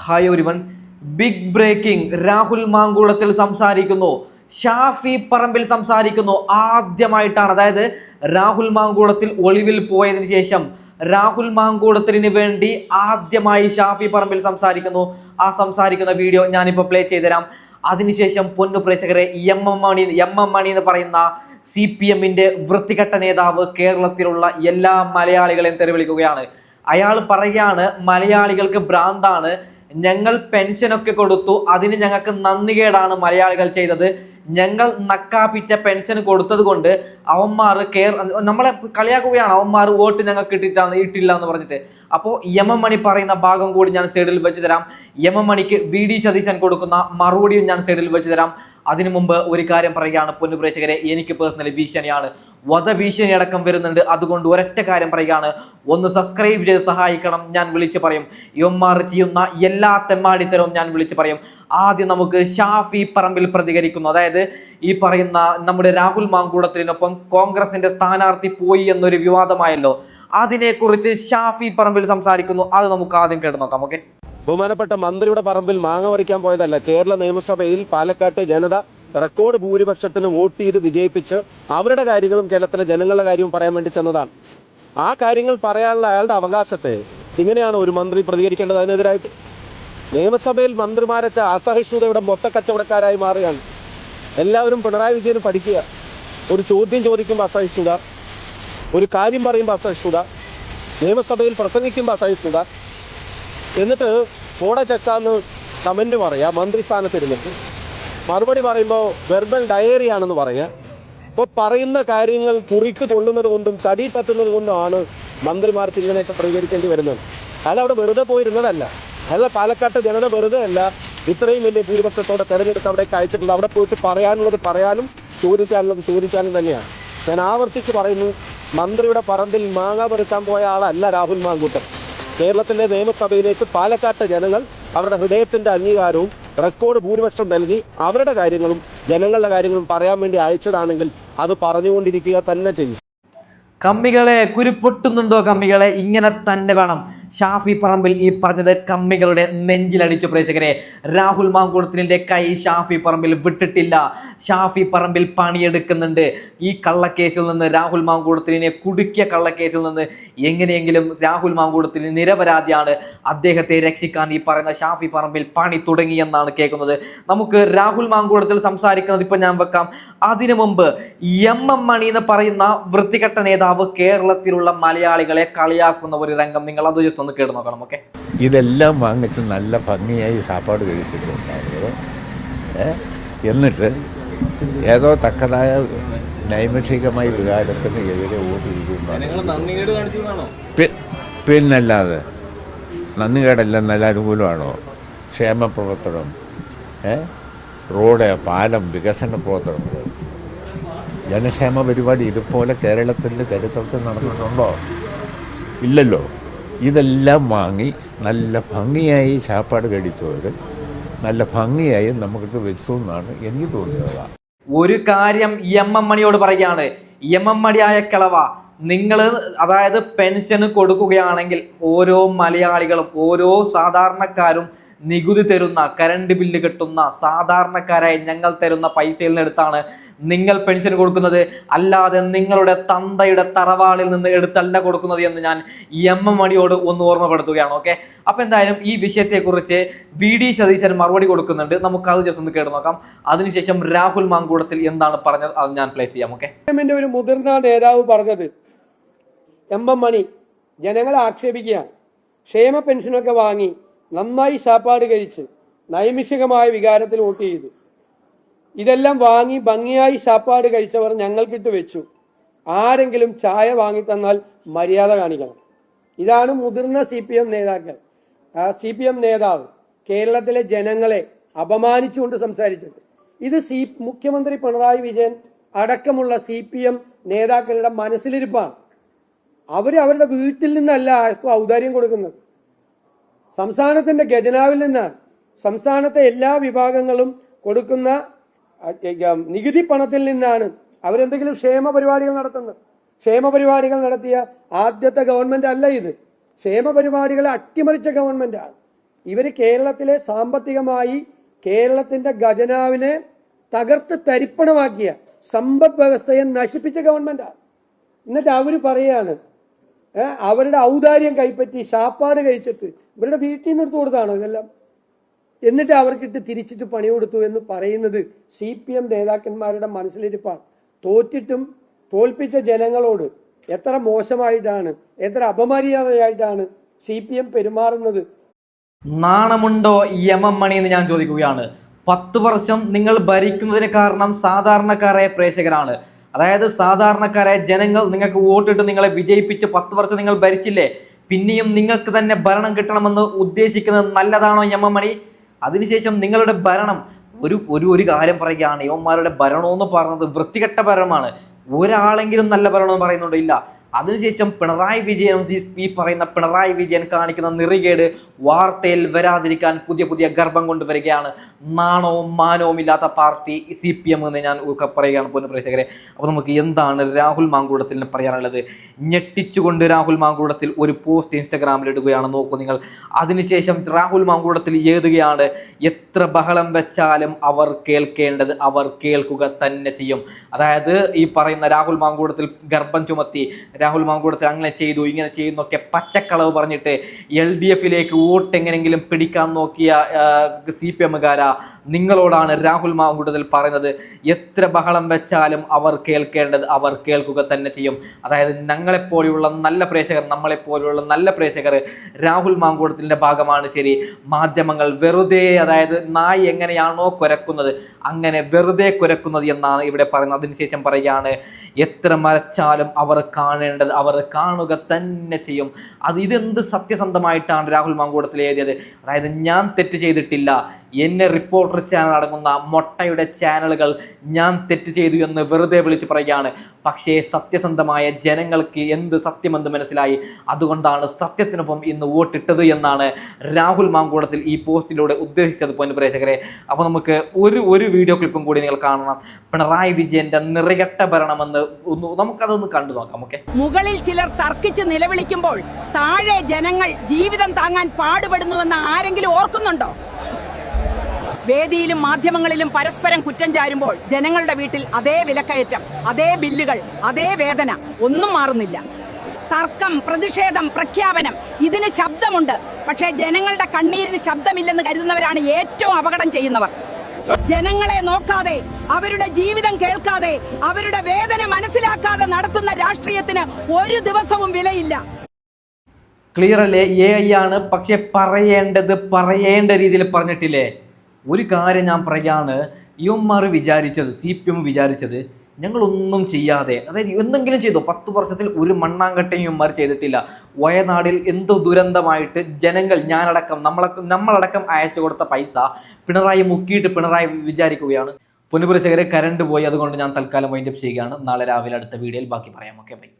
Hi ഒരുവൻ big breaking Rahul മാങ്കൂളത്തിൽ സംസാരിക്കുന്നു. ഷാഫി പറമ്പിൽ സംസാരിക്കുന്നു. ആദ്യമായിട്ടാണ്. അതായത് രാഹുൽ മാങ്കൂളത്തിൽ ഒളിവിൽ പോയതിന് ശേഷം രാഹുൽ മാങ്കൂടത്തിന് വേണ്ടി ആദ്യമായി ഷാഫി പറമ്പിൽ സംസാരിക്കുന്നു. ആ സംസാരിക്കുന്ന വീഡിയോ ഞാനിപ്പോൾ പ്ലേ ചെയ്തുതരാം. അതിനുശേഷം പൊന്നു പ്രേക്ഷകരെ M M Mani M M Mani എന്ന് പറയുന്ന സി പി എമ്മിന്റെ വൃത്തികെട്ട നേതാവ് കേരളത്തിലുള്ള എല്ലാ മലയാളികളെയും തെരുവിളിക്കുകയാണ് അയാൾ പറയുകയാണ് മലയാളികൾക്ക് ഭ്രാന്താണ്. ഞങ്ങൾ പെൻഷനൊക്കെ കൊടുത്തു. അതിന് ഞങ്ങൾക്ക് നന്ദികേടാണ് മലയാളികൾ ചെയ്തത്. ഞങ്ങൾ നക്കാപ്പിച്ച പെൻഷൻ കൊടുത്തത് കൊണ്ട് അവന്മാർ കേർ നമ്മളെ കളിയാക്കുകയാണ്. അവന്മാർ വോട്ട് ഞങ്ങൾക്ക് ഇട്ടിട്ടാണ് ഇട്ടില്ല എന്ന് പറഞ്ഞിട്ട്. അപ്പോൾ എം എം മണി പറയുന്ന ഭാഗം കൂടി ഞാൻ സൈഡിൽ വെച്ച് തരാം. എം എം മണിക്ക് വി ഡി സതീശൻ കൊടുക്കുന്ന മറുപടിയും ഞാൻ സൈഡിൽ വെച്ച് തരാം. അതിനു മുമ്പ് ഒരു കാര്യം പറയുകയാണ് പൊന്നു പ്രേക്ഷകരെ. എനിക്ക് പേഴ്സണലി ഭീഷണിയാണ്. വധഭീഷണി അടക്കം വരുന്നുണ്ട്. അതുകൊണ്ട് ഒരൊറ്റ കാര്യം പറയുകയാണ്. ഒന്ന് സബ്സ്ക്രൈബ് ചെയ്ത് സഹായിക്കണം. ഞാൻ വിളിച്ചു പറയും. യുമാർ ചെയ്യുന്ന എല്ലാ തെമ്മാടിത്തരവും ഞാൻ വിളിച്ചു പറയും. ആദ്യം നമുക്ക് ഷാഫി പറമ്പിൽ പ്രതികരിക്കുന്നു. അതായത് ഈ പറയുന്ന നമ്മുടെ രാഹുൽ മാങ്കൂടത്തിനൊപ്പം കോൺഗ്രസിന്റെ സ്ഥാനാർത്ഥി പോയി എന്നൊരു വിവാദമായല്ലോ. അതിനെക്കുറിച്ച് ഷാഫി പറമ്പിൽ സംസാരിക്കുന്നു. അത് നമുക്ക് ആദ്യം കേട്ട് നോക്കാം. ഓക്കെ? ബഹുമാനപ്പെട്ട മന്ത്രിയുടെ പറമ്പിൽ മാങ്ങ പറിക്കാൻ പോയതല്ല. കേരള നിയമസഭയിൽ പാലക്കാട്ട് ജനത റെക്കോർഡ് ഭൂരിപക്ഷത്തിന് വോട്ട് ചെയ്ത് വിജയിപ്പിച്ച് അവരുടെ കാര്യങ്ങളും കേരളത്തിലെ ജനങ്ങളുടെ കാര്യവും പറയാൻ വേണ്ടി ചെന്നതാണ്. ആ കാര്യങ്ങൾ പറയാനുള്ള അയാളുടെ അവകാശത്തെ ഇങ്ങനെയാണ് ഒരു മന്ത്രി പ്രതികരിക്കേണ്ടത് അതിനെതിരായിട്ട്. നിയമസഭയിൽ മന്ത്രിമാരൊക്കെ അസഹിഷ്ണുതയുടെ മൊത്ത കച്ചവടക്കാരായി മാറുകയാണ്. എല്ലാവരും പിണറായി വിജയന് പഠിക്കുക. ഒരു ചോദ്യം ചോദിക്കുമ്പോൾ അസഹിഷ്ണുത. ഒരു കാര്യം പറയുമ്പോൾ അസഹിഷ്ണുത. നിയമസഭയിൽ പ്രസംഗിക്കുമ്പോൾ അസഹിഷ്ണുത. എന്നിട്ട് ഫോടെ ചെക്കാന്ന് കമന്റ് പറയാ മന്ത്രിസ്ഥാനത്തിരുന്നിട്ട്. മറുപടി പറയുമ്പോൾ വെർബൽ ഡയറി ആണെന്ന് പറയുക. അപ്പോൾ പറയുന്ന കാര്യങ്ങൾ കുറിക്ക് തൊള്ളുന്നത് കൊണ്ടും തടി തട്ടുന്നത് കൊണ്ടുമാണ് മന്ത്രിമാർക്ക് ഇങ്ങനെയൊക്കെ പ്രതികരിക്കേണ്ടി വരുന്നത്. അയാൾ അവിടെ വെറുതെ പോയിരുന്നതല്ല. അയാൾ പാലക്കാട്ട് ജനത വെറുതെ അല്ല. ഇത്രയും വലിയ ഭൂരിപക്ഷത്തോടെ തെരഞ്ഞെടുത്ത് അവിടെ അയച്ചിട്ടുള്ളത് അവിടെ പോയിട്ട് പറയാനുള്ളത് പറയാനും ചോദിക്കാനുള്ളത് ചോദിക്കാനും തന്നെയാണ്. ഞാൻ ആവർത്തിച്ച് പറയുന്നു മന്ത്രിയുടെ പറമ്പിൽ മാങ്ങ പെറുക്കാൻ പോയ ആളല്ല രാഹുൽ മാങ്കൂട്ടൻ. കേരളത്തിലെ നിയമസഭയിലേക്ക് പാലക്കാട്ടെ ജനങ്ങൾ അവരുടെ ഹൃദയത്തിന്റെ അംഗീകാരവും റെക്കോർഡ് ഭൂരിപക്ഷം നൽകി അവരുടെ കാര്യങ്ങളും ജനങ്ങളുടെ കാര്യങ്ങളും പറയാൻ വേണ്ടി അയച്ചതാണെങ്കിൽ അത് പറഞ്ഞുകൊണ്ടിരിക്കുക തന്നെ ചെയ്യും. കമ്മികളെ കുരുപൊട്ടുന്നുണ്ടോ കമ്മികളെ? ഇങ്ങനെ തന്നെ വേണം. ഷാഫി പറമ്പിൽ ഈ പറഞ്ഞത് കമ്മികളുടെ നെഞ്ചിലടിച്ചു പ്രേക്ഷകരെ. രാഹുൽ മാങ്കുളത്തിന്റെ കൈ ഷാഫി പറമ്പിൽ വിട്ടിട്ടില്ല. ഷാഫി പറമ്പിൽ പണിയെടുക്കുന്നുണ്ട്. ഈ കള്ളക്കേസിൽ നിന്ന് രാഹുൽ മാങ്കുളത്തിനെ കുടുക്കിയ കള്ളക്കേസിൽ നിന്ന് എങ്ങനെയെങ്കിലും രാഹുൽ മാങ്കുളത്തിന് നിരപരാധിയാണ് അദ്ദേഹത്തെ രക്ഷിക്കാൻ ഈ പറയുന്ന ഷാഫി പറമ്പിൽ പണി തുടങ്ങിയെന്നാണ് കേൾക്കുന്നത്. നമുക്ക് രാഹുൽ മാങ്കുളത്തിൽ സംസാരിക്കുന്നത് ഇപ്പം ഞാൻ വെക്കാം. അതിനു മുമ്പ് എം എം മണി എന്ന് പറയുന്ന വൃത്തികെട്ട നേതാവ് കേരളത്തിലുള്ള മലയാളികളെ കളിയാക്കുന്ന ഒരു രംഗം. നിങ്ങൾ അത് ജസ്റ്റ് ഒന്ന് കേട്ട് നോക്കണം ഓക്കെ ഇതെല്ലാം വാങ്ങിച്ച് നല്ല ഭംഗിയായി സാപ്പാട് കഴിച്ചിട്ടുണ്ടാവുന്നത് ഏ? എന്നിട്ട് ഏതോ തക്കതായ നൈമിഷികമായ വികാരത്തിന് എതിരെ വോട്ട് ചെയ്യുന്നു പിന്നല്ലാതെ നന്ദികേടല്ല നല്ല അനുകൂലമാണോ ക്ഷേമ പ്രവർത്തനം ഏ? റോഡ് പാലം വികസന പ്രവർത്തനങ്ങൾ. ജനക്ഷേമ പരിപാടി ഇതുപോലെ കേരളത്തിന്റെ ചരിത്രത്തിൽ നടന്നിട്ടുണ്ടോ? ഇല്ലല്ലോ. ഇതെല്ലാം വാങ്ങി നല്ല ഭംഗിയായി ചാപ്പാട് കഴിച്ചവർ നല്ല ഭംഗിയായി നമുക്ക് വെച്ചു എന്നാണ് എനിക്ക് തോന്നിയത്. ഒരു കാര്യം എം എം മണിയോട് പറയുകയാണ് എം എം മണിയായ കിളവ നിങ്ങൾ അതായത് പെൻഷന് കൊടുക്കുകയാണെങ്കിൽ ഓരോ മലയാളികളും ഓരോ സാധാരണക്കാരും നികുതി തരുന്ന കറണ്ട് ബില്ല് കിട്ടുന്ന സാധാരണക്കാരായി ഞങ്ങൾ തരുന്ന പൈസയിൽ നിന്നെടുത്താണ് നിങ്ങൾ പെൻഷൻ കൊടുക്കുന്നത്. അല്ലാതെ നിങ്ങളുടെ തന്തയുടെ തറവാളിൽ നിന്ന് എടുത്തല്ല കൊടുക്കുന്നത് എന്ന് ഞാൻ എം എം മണിയോട് ഒന്ന് ഓർമ്മപ്പെടുത്തുകയാണ് ഓക്കെ അപ്പം എന്തായാലും ഈ വിഷയത്തെക്കുറിച്ച് വി ഡി സതീശൻ മറുപടി കൊടുക്കുന്നുണ്ട്. നമുക്ക് അത് ജസ്റ്റ് ഒന്ന് കേട്ട് നോക്കാം. അതിനുശേഷം രാഹുൽ മാങ്കൂടത്തിൽ എന്താണ് പറഞ്ഞത് അത് ഞാൻ പ്ലേ ചെയ്യാം ഓക്കെ ഒരു മുതിർന്ന നേതാവ് പറഞ്ഞത് എം എം മണി ജനങ്ങളെ ആക്ഷേപിക്കുക ക്ഷേമ പെൻഷനൊക്കെ വാങ്ങി നന്നായി ശാപ്പാട് കഴിച്ച് നൈമിഷികമായ വികാരത്തിൽ വോട്ട് ചെയ്തു. ഇതെല്ലാം വാങ്ങി ഭംഗിയായി ശാപ്പാട് കഴിച്ചവർ ഞങ്ങൾക്കിട്ട് വെച്ചു. ആരെങ്കിലും ചായ വാങ്ങി തന്നാൽ മര്യാദ കാണിക്കണം. ഇതാണ് മുതിർന്ന സി പി എം നേതാക്കൾ. സി പി എം നേതാവ് കേരളത്തിലെ ജനങ്ങളെ അപമാനിച്ചുകൊണ്ട് സംസാരിച്ചത്. ഇത് സി മുഖ്യമന്ത്രി പിണറായി വിജയൻ അടക്കമുള്ള സി പി എം നേതാക്കളുടെ മനസ്സിലിരിപ്പാണ്. അവർ അവരുടെ വീട്ടിൽ നിന്നല്ല ആർക്കും ഔദാര്യം കൊടുക്കുന്നത്. സംസ്ഥാനത്തിന്റെ ഖജനാവിൽ നിന്നാണ് സംസ്ഥാനത്തെ എല്ലാ വിഭാഗങ്ങളും കൊടുക്കുന്ന നികുതി പണത്തിൽ നിന്നാണ് അവരെന്തെങ്കിലും ക്ഷേമ പരിപാടികൾ നടത്തുന്നത്. ക്ഷേമ പരിപാടികൾ നടത്തിയ ആദ്യത്തെ ഗവൺമെന്റ് അല്ല ഇത്. ക്ഷേമ പരിപാടികളെ അട്ടിമറിച്ച ഗവൺമെന്റാണ് ഇവർ കേരളത്തിലെ സാമ്പത്തികമായി കേരളത്തിന്റെ ഖജനാവിനെ തകർത്ത് തരിപ്പണമാക്കിയ സമ്പദ് വ്യവസ്ഥയെ നശിപ്പിച്ച ഗവൺമെന്റാണ് എന്നിട്ട് അവർ പറയാണ് അവരുടെ ഔദാര്യം കൈപ്പറ്റി ഷാപ്പാട് കഴിച്ചിട്ട്. ഇവരുടെ വീട്ടിൽ നിന്ന് എടുത്തു കൊടുത്താണ് ഇതെല്ലാം? എന്നിട്ട് അവർക്കിട്ട് തിരിച്ചിട്ട് പണി കൊടുത്തു എന്ന് പറയുന്നത് സി പി എം നേതാക്കന്മാരുടെ മനസ്സിലിരിപ്പാണ്. തോറ്റിട്ടും തോൽപ്പിച്ച ജനങ്ങളോട് എത്ര മോശമായിട്ടാണ് എത്ര അപമര്യാദയായിട്ടാണ് സി പി എം പെരുമാറുന്നത്? നാണമുണ്ടോ എം എം മണി എന്ന് ഞാൻ ചോദിക്കുകയാണ്. പത്ത് വർഷം നിങ്ങൾ ഭരിക്കുന്നതിന് കാരണം സാധാരണക്കാരായ പ്രേക്ഷകരാണ്. അതായത് സാധാരണക്കാരായ ജനങ്ങൾ നിങ്ങൾക്ക് വോട്ടിട്ട് നിങ്ങളെ വിജയിപ്പിച്ച് പത്ത് വർഷം നിങ്ങൾ ഭരിച്ചില്ലേ? പിന്നെയും നിങ്ങൾക്ക് തന്നെ ഭരണം കിട്ടണമെന്ന് ഉദ്ദേശിക്കുന്നത് നല്ലതാണോ എം മണി അതിനുശേഷം നിങ്ങളുടെ ഭരണം. ഒരു ഒരു ഒരു കാര്യം പറയുകയാണ്. യുവന്മാരുടെ ഭരണമെന്ന് പറയുന്നത് വൃത്തികെട്ട ഭരണമാണ്. ഒരാളെങ്കിലും നല്ല ഭരണമെന്ന് പറയുന്നുണ്ടോ? ഇല്ല. അതിനുശേഷം പിണറായി വിജയൻ ഈ- പറയുന്ന പിണറായി വിജയൻ കാണിക്കുന്ന നിറികേട് വാർത്തയിൽ വരാതിരിക്കാൻ പുതിയ പുതിയ ഗർഭം കൊണ്ടുവരികയാണ്. നാണവും മാനവും ഇല്ലാത്ത പാർട്ടി സി പി എം എന്ന് ഞാൻ പറയുകയാണ് പുനഃപ്രേക്ഷകരെ പ്രേക്ഷകരെ. അപ്പോൾ നമുക്ക് എന്താണ് രാഹുൽ മാങ്കൂടത്തിന് പറയാനുള്ളത്? ഞെട്ടിച്ചുകൊണ്ട് രാഹുൽ മാങ്കൂടത്തിൽ ഒരു പോസ്റ്റ് ഇൻസ്റ്റഗ്രാമിൽ ഇടുകയാണ്. നോക്കൂ നിങ്ങൾ. അതിനുശേഷം രാഹുൽ മാങ്കൂടത്തിൽ എഴുതുകയാണ് എത്ര ബഹളം വെച്ചാലും അവർ കേൾക്കേണ്ടത് അവർ കേൾക്കുക തന്നെ ചെയ്യും. അതായത് ഈ പറയുന്ന രാഹുൽ മാങ്കൂടത്തിൽ ഗർഭം ചുമത്തി രാഹുൽ മാങ്കൂടത്തിൽ അങ്ങനെ ചെയ്തു ഇങ്ങനെ ചെയ്യുന്നൊക്കെ പച്ചക്കളവ് പറഞ്ഞിട്ട് എൽ ഡി എഫിലേക്ക് വോട്ട് എങ്ങനെങ്കിലും പിടിക്കാൻ നോക്കിയ സി പി എമ്മുകാരാ നിങ്ങളോടാണ് രാഹുൽ മാങ്കൂട്ടത്തിൽ പറയുന്നത്. എത്ര ബഹളം വെച്ചാലും അവർ കേൾക്കേണ്ടത് അവർ കേൾക്കുക തന്നെ ചെയ്യും. അതായത് ഞങ്ങളെപ്പോലെയുള്ള നല്ല പ്രേക്ഷകർ നമ്മളെപ്പോലെയുള്ള നല്ല പ്രേക്ഷകർ രാഹുൽ മാങ്കൂടത്തിന്റെ ഭാഗമാണ് ശരി. മാധ്യമങ്ങൾ വെറുതെ അതായത് നായി എങ്ങനെയാണോ കുരക്കുന്നത് അങ്ങനെ വെറുതെ കുരക്കുന്നത് എന്നാണ് ഇവിടെ പറയുന്നത്. അതിനുശേഷം പറയുകയാണ് എത്ര മരച്ചാലും അവർ കാണേണ്ടത് അവർ കാണുക തന്നെ ചെയ്യും. അത് ഇതെന്ത് സത്യസന്ധമായിട്ടാണ് രാഹുൽ മാങ്കൂടത്തിൽ എഴുതിയത്? അതായത് ഞാൻ തെറ്റ് ചെയ്തിട്ടില്ല. എന്നെ റിപ്പോർട്ടർ ചാനൽ അടങ്ങുന്ന മൊട്ടയുടെ ചാനലുകൾ ഞാൻ തെറ്റ് ചെയ്തു എന്ന് വെറുതെ വിളിച്ച് പറയുകയാണ്. പക്ഷേ സത്യസന്ധമായ ജനങ്ങൾക്ക് എന്ത് സത്യമെന്ന് മനസ്സിലായി. അതുകൊണ്ടാണ് സത്യത്തിനൊപ്പം ഇന്ന് വോട്ടിട്ടത് എന്നാണ് രാഹുൽ മാങ്കൂടത്തിൽ ഈ പോസ്റ്റിലൂടെ ഉദ്ദേശിച്ചത് പൊന്നു പ്രേക്ഷകരെ. അപ്പോൾ നമുക്ക് ഒരു ഒരു വീഡിയോ ക്ലിപ്പും കൂടി നിങ്ങൾ കാണണം. പിണറായി വിജയന്റെ നിറകെട്ട ഭരണമെന്ന് ഒന്ന് നമുക്കതൊന്ന് കണ്ടു നോക്കാം ഓക്കെ മുകളിൽ ചിലർ തർക്കിച്ച് നിലവിളിക്കുമ്പോൾ താഴെ ജനങ്ങൾ ജീവിതം താങ്ങാൻ പാടുപെടുന്നുവെന്ന് ആരെങ്കിലും ഓർക്കുന്നുണ്ടോ? വേദിയിലും മാധ്യമങ്ങളിലും പരസ്പരം കുറ്റം ചാരുമ്പോൾ ജനങ്ങളുടെ വീട്ടിൽ അതേ വിലക്കയറ്റം അതേ ബില്ലുകൾ അതേ വേദന ഒന്നും മാറുന്നില്ല. തർക്കം പ്രതിഷേധം പ്രഖ്യാപനം ഇതിന് ശബ്ദമുണ്ട്. പക്ഷേ ജനങ്ങളുടെ കണ്ണീരിന് ശബ്ദമില്ലെന്ന് കരുതുന്നവരാണ് ഏറ്റവും അപകടം ചെയ്യുന്നവർ. ജനങ്ങളെ നോക്കാതെ അവരുടെ ജീവിതം കേൾക്കാതെ അവരുടെ വേദന മനസ്സിലാക്കാതെ നടത്തുന്ന രാഷ്ട്രീയത്തിന് ഒരു ദിവസവും വിലയില്ല. ക്ലിയർ അല്ലേ എ ഐ ആണ്. പക്ഷെ പറയേണ്ടത് പറയേണ്ട രീതിയിൽ പറഞ്ഞിട്ടില്ലേ? ഒരു കാര്യം ഞാൻ പറയാണ് ഇവന്മാർ വിചാരിച്ചത് സി പി എം വിചാരിച്ചത് ഞങ്ങളൊന്നും ചെയ്യാതെ അതായത് എന്തെങ്കിലും ചെയ്തോ. പത്ത് വർഷത്തിൽ ഒരു മണ്ണാങ്കട്ടയും ഇവന്മാർ ചെയ്തിട്ടില്ല. വയനാടിൽ എന്ത് ദുരന്തമായിട്ട് ജനങ്ങൾ ഞാനടക്കം നമ്മളടക്കം നമ്മളടക്കം അയച്ചു കൊടുത്ത പൈസ പിണറായി മുക്കിയിട്ട് പിണറായി വിചാരിക്കുകയാണ്. പുനഃപുരശകരെ കരണ്ട് പോയി. അതുകൊണ്ട് ഞാൻ തൽക്കാലം വൈൻഡപ്പ് ചെയ്യുകയാണ്. നാളെ രാവിലെ അടുത്ത വീഡിയോയിൽ ബാക്കി പറയാം. Okay bye